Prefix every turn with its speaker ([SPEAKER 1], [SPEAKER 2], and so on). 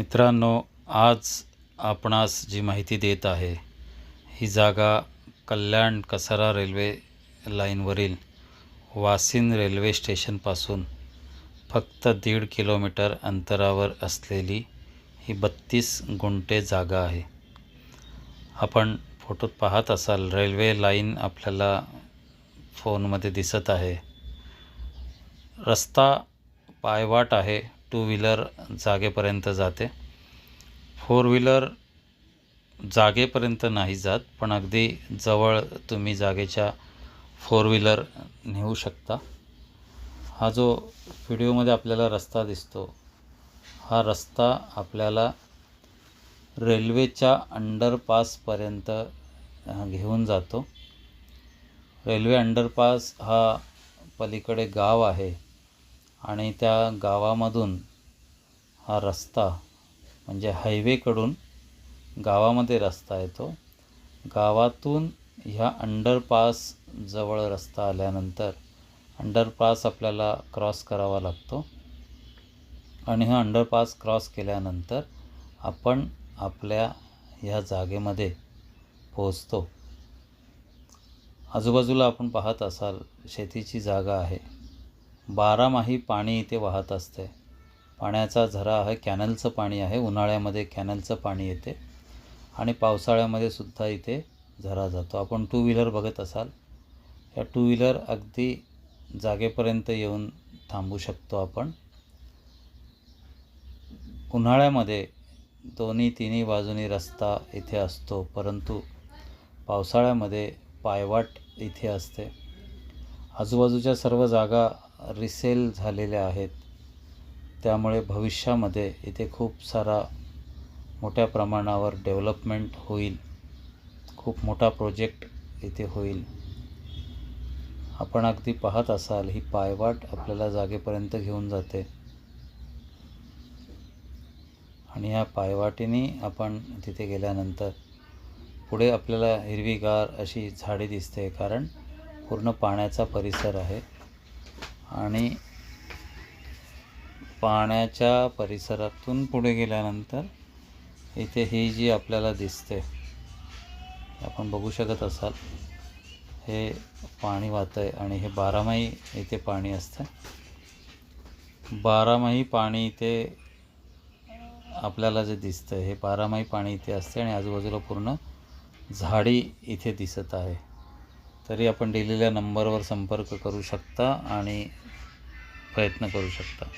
[SPEAKER 1] मित्रांनो आज आपणास जी माहिती देत आहे ही जागा कल्याण कसारा रेल्वे लाईनवरील वासिन रेल्वे स्टेशनपासून फक्त दीड किलोमीटर अंतरावर असलेली ही बत्तीस गुंठे जागा आहे. आपण फोटोत पाहत असाल रेल्वे लाईन आपल्याला फोनमध्ये दिसत आहे. रस्ता पायवाट आहे टू व्हीलर जागेपर्यंत जाते. फोर व्हीलर जागेपर्यंत नाही जात पण अगदी जवळ तुम्ही जागेच्या फोर व्हीलर नेऊ शकता. हा जो व्हिडिओमध्ये आपल्याला रस्ता दिसतो हा रस्ता आपल्याला रेल्वेच्या अंडरपासपर्यंत घेऊन जातो. रेल्वे अंडरपास हा पलीकडे गाव आहे. आणि त्या गावामधून हा रस्ता म्हणजे हायवेकडून गावामध्ये रस्ता येतो. गावातून ह्या अंडरपास जवळ रस्ता आल्यानंतर अंडरपास आपल्याला क्रॉस करावा लागतो. आणि हा अंडरपास क्रॉस केल्यानंतर आपण आपल्या ह्या जागेमध्ये पोहोचतो. आजूबाजूला आपण पाहत असाल शेतीची जागा आहे. बारामाही पाणी इथे वाहत असते. पाण्याचा झरा आहे कॅनलचं पाणी आहे उन्हाळ्यामध्ये कॅनलचं पाणी येते आणि पावसाळ्यामध्ये सुद्धा इथे झरा जातो. आपण टू व्हीलर बघत असाल या टू व्हीलर अगदी जागेपर्यंत येऊन थांबू शकतो आपण. उन्हाळ्यामध्ये दोन्ही तिन्ही बाजूनी रस्ता इथे असतो परंतु पावसाळ्यामध्ये पायवाट इथे असते. आजूबाजूच्या सर्व जागा रिसेल झालेल्या आहेत. त्यामुळे भविष्यामध्ये इथे खूप सारा मोठ्या प्रमाणावर डेव्हलपमेंट होईल. खूप मोठा प्रोजेक्ट इथे होईल. आपण अगदी पाहत असाल ही पायवाट आपल्याला जागेपर्यंत घेऊन जाते. आणि ह्या पायवाटीने आपण तिथे गेल्यानंतर पुढे आपल्याला हिरवीगार अशी झाडे दिसते कारण पूर्ण पाण्याचा परिसर आहे. आणि पाण्याच्या परिसरातून पुढे गेल्यानंतर इथे ही जी आपल्याला दिसते आपण बघू शकत असाल हे पाणी वाहतं आहे आणि हे बारामाही इथे पाणी असतं बारामाही पाणी इथे आपल्याला जे दिसतं हे बारामाही पाणी इथे असते आणि आजूबाजूला पूर्ण झाडी इथे दिसत आहे. तरी आपण दिलेल्या नंबरवर संपर्क करू शकता आणि प्रयत्न करू शकता.